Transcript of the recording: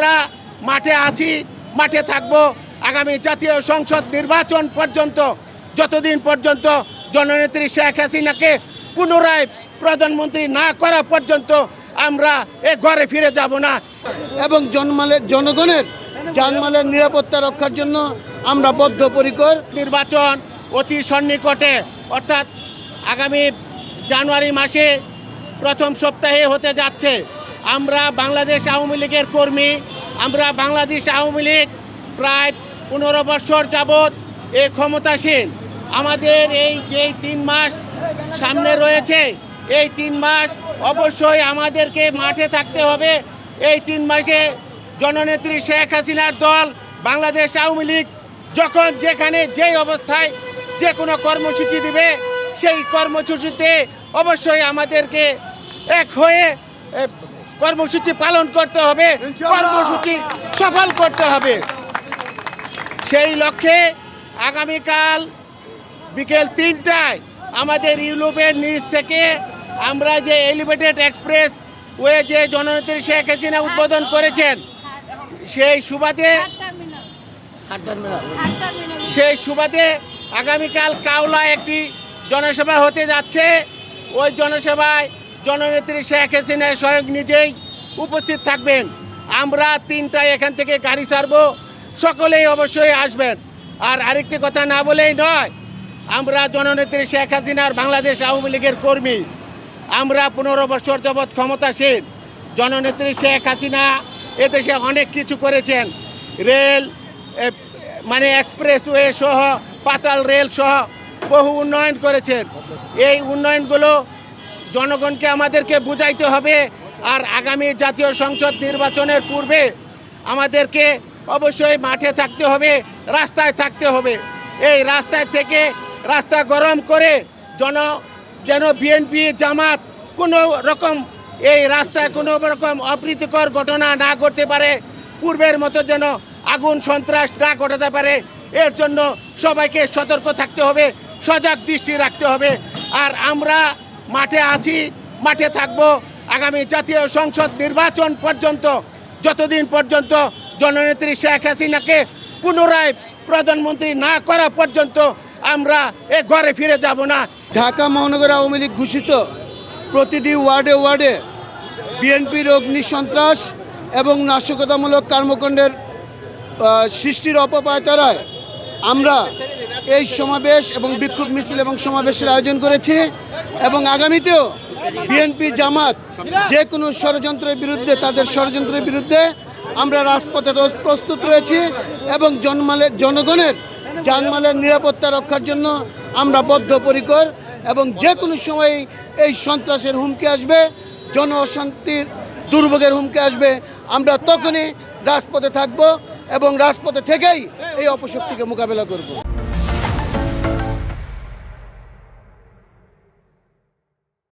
আমরা মাঠে আছি মাঠে থাকব। আগামী জাতীয় সংসদ নির্বাচন পর্যন্ত যতদিন পর্যন্ত জননেত্রী শেখ হাসিনাকে পুনরায় প্রধানমন্ত্রী না করা পর্যন্ত আমরা এ ঘরে ফিরে যাব না। এবং জন্মালের জনগণের জানমালের নিরাপত্তা রক্ষার জন্য আমরা বদ্ধপরিকর। নির্বাচন অতি সন্নিকটে অর্থাৎ আগামী জানুয়ারি মাসে প্রথম সপ্তাহে হতে যাচ্ছে। আমরা বাংলাদেশ আওয়ামী লীগের কর্মী, আমরা বাংলাদেশ আওয়ামী লীগ প্রায় পনেরো বছর যাবৎ এ ক্ষমতাসীন। আমাদের এই যে তিন মাস সামনে রয়েছে, এই তিন মাস অবশ্যই আমাদেরকে মাঠে থাকতে হবে। এই তিন মাসে জননেত্রী শেখ হাসিনার দল, বাংলাদেশ আওয়ামী লীগ যখন যেখানে যেই অবস্থায় যে কোনো কর্মসূচি দিবে, সেই কর্মসূচিতে অবশ্যই আমাদেরকে এক হয়ে কর্মসূচি পালন করতে হবে কর্মসূচি সফল করতে হবে। সেই লক্ষ্যে আগামীকাল বিকেল তিনটায় আমাদের ইউরোপের নিচ থেকে আমরা যে এলিভেটেড এক্সপ্রেস ওয়ে যে জননেত্রী শেখ হাসিনা উদ্বোধন করেছেন সেই সুবাদে সেই সুবাদে আগামীকাল কাউলা একটি জনসভা হতে যাচ্ছে। ওই জনসভায় জননেত্রী শেখ হাসিনা স্বয়ং নিজেই উপস্থিত থাকবেন। আমরা তিনটায় এখান থেকে গাড়ি ছাড়বো। সকলেই অবশ্যই আসবেন। আর আরেকটি কথা না বলেই নয়, আমরা জননেত্রী শেখ হাসিনার বাংলাদেশ আওয়ামী লীগের কর্মী। আমরা পনেরো বছর যাবৎ ক্ষমতাসীন জননেত্রী শেখ হাসিনা এদেশে অনেক কিছু করেছেন। রেল মানে এক্সপ্রেসওয়ে সহ, পাতাল রেল সহ বহু উন্নয়ন করেছেন। এই উন্নয়নগুলো জনগণকে আমাদেরকে বুঝাইতে হবে আর আগামী জাতীয় সংসদ নির্বাচনের পূর্বে আমাদেরকে অবশ্যই মাঠে থাকতে হবে, রাস্তায় থাকতে হবে। এই রাস্তায় থেকে রাস্তা গরম করে জন, যেন বিএনপি জামাত কোনো রকম এই রাস্তায় কোনো রকম অপ্রীতিকর ঘটনা না ঘটতে পারে, পূর্বের মতো যেন আগুন সন্ত্রাস না ঘটাতে পারে, এর জন্য সবাইকে সতর্ক থাকতে হবে, সজাগ দৃষ্টি রাখতে হবে। আর আমরা মাঠে আছি, মাঠে থাকব। আগামী জাতীয় সংসদ নির্বাচন পর্যন্ত, যতদিন পর্যন্ত জননেত্রী শেখ হাসিনাকে পুনরায় প্রধানমন্ত্রী না করা পর্যন্ত আমরা এ ঘরে ফিরে যাব না। ঢাকা মহানগর আওয়ামী লীগ ঘোষিত প্রতিটি ওয়ার্ডে ওয়ার্ডে বিএনপির অগ্নি সন্ত্রাস এবং নাশকতামূলক কর্মকাণ্ডের সৃষ্টির অপপায়তারায় আমরা এই সমাবেশ এবং বিক্ষোভ মিছিল এবং সমাবেশের আয়োজন করেছি এবং আগামীতেও বিএনপি জামাত যে কোনো ষড়যন্ত্রের বিরুদ্ধে, তাদের ষড়যন্ত্রের বিরুদ্ধে আমরা রাজপথে প্রস্তুত রয়েছি এবং জনমালের জনগণের জানমালের নিরাপত্তা রক্ষার জন্য আমরা বদ্ধপরিকর এবং যে কোনো সময় এই সন্ত্রাসের হুমকি আসবে জন অশান্তির দুর্ভোগের হুমকি আসবে, আমরা তখনই রাজপথে থাকব এবং রাজপথে থেকেই এই অপশক্তিকে মোকাবেলা করব।